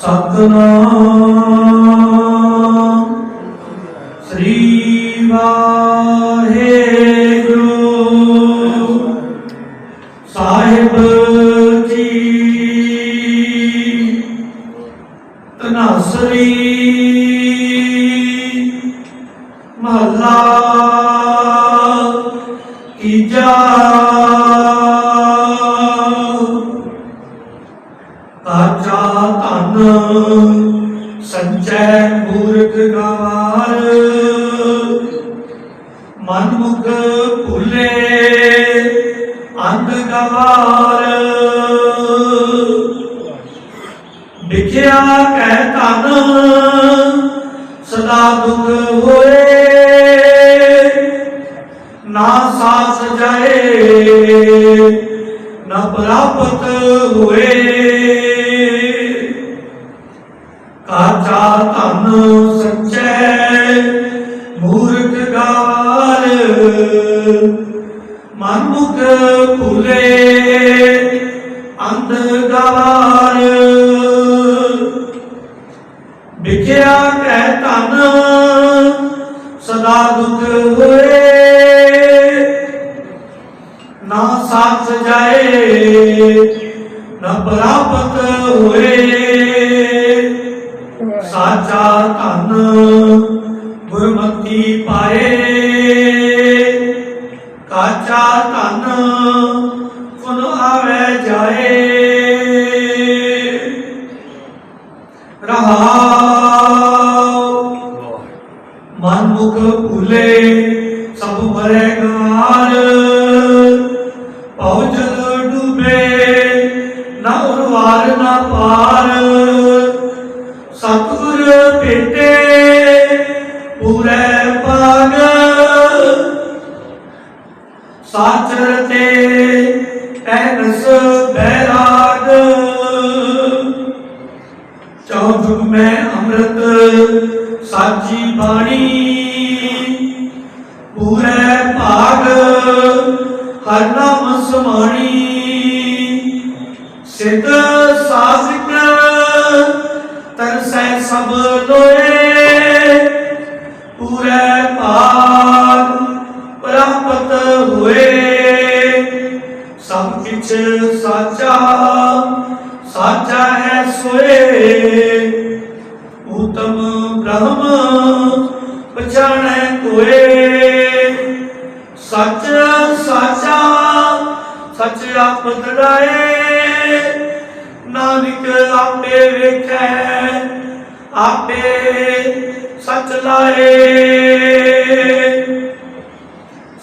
ਸਤਨਾਮ। ਸ੍ਰੀ ਵਾਹਿਗੁਰੂ। ਸਾਹਿਬ ਜੀ। ਤਨਾਸਰੀ ਮਹੱਲਾ ਕੀਜਾ ਧਨ ਸੰਚੈ ਮੂਰਖ ਗਵਾਰ। ਮਨ ਮੁਖ ਭੁਲੇ ਅੰਧ ਗਵਾਰ। ਵਿਖਿਆ ਕਹਿ ਧਨ, ਸਦਾ ਦੁਖ ਹੋਏ। ਨਾ ਸਾਸ ਜਾਏ, ਨਾ ਪ੍ਰਾਪਤ ਹੋਏ। ਕਾਚਾ ਧਨ ਸੱਚੈ, ਮੂਰਖ ਗਾਰ ਮਨ ਮੁਖ ਭੁਲੇ, ਅੰਧ ਗਵਾਰ ਵਿਖਿਆ ਕਹਿ ਧਨ, ਸਦਾ ਦੁਖ ਹੋਏ। ਨਾ ਸਾਥ ਜਾਏ, ਨਾ ਪ੍ਰਾਪਤ ਹੋਏ। ਸਾਚਾ ਧਨ ਗੁਰਮਤੀ ਪਾਏ। ਕਾਚਾ ਧਨ ਫੁਨ ਆਵੇ ਜਾਏ। ਰਹਾਉ। ਮਨ ਮੁਖ ਭੁਲੇ ਸਭ ਮਰੇ ਗਾਰ ਪਹੁੰਚਲ ਡੂਬੇ, ਨਾ ਉਰਵਾਰ ਨਾ ਪਾਰ। ਸਤਿਗੁਰ ਭੇਟੇ ਪੂਰੇ ਪਾਗ ਸਾਚਰ ਤੇ ਐਨਸ ਬੈਰਾਗ। ਚੌਧੁਗ ਮੈਂ ਅੰਮ੍ਰਿਤ ਸਾਚੀ ਬਾਣੀ। ਪੂਰੇ ਭਾਗ, ਹਰ ਨਾਮ ਸਮਾਣੀ। ਸਿੱਧ ਸਭ ਲੋਏ ਪੂਰੇ ਭਾਗ ਪ੍ਰਾਪਤ ਹੋਏ। ਸਭ ਕਿਛ ਸਾਚਾ ਸਾਚਾ ਹੈ ਸੋਏ। ਉਤਮ ਬ੍ਰਹਮ ਪਛਾਣੈ ਕੋਏ। ਸੱਚ, ਸਾਚਾ, ਸੱਚ ਆਪ ਦੜਾਏ ਨਾਨਕ ਆਪੇ ਵੇਖੈ। ਆਪੇ ਸੱਚ ਲਾਏ।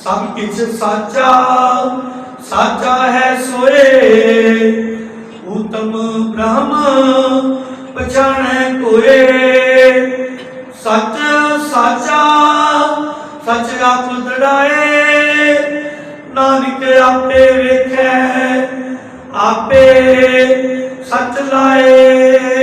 ਸਭ ਕਿਛ ਸਾਚਾ ਸਾਚਾ ਹੈ ਸੋਏ। ਉਤਮ ਬ੍ਰਹਮ ਪਛਾਣੈ ਕੋਏ। ਸੱਚ ਸਾਚਾ, ਸੱਚ ਆਪ ਦੜਾਏ। ਨਾਨਕ ਆਪੇ ਵੇਖੈ, ਆਪੇ ਸੱਚ ਲਾਏ।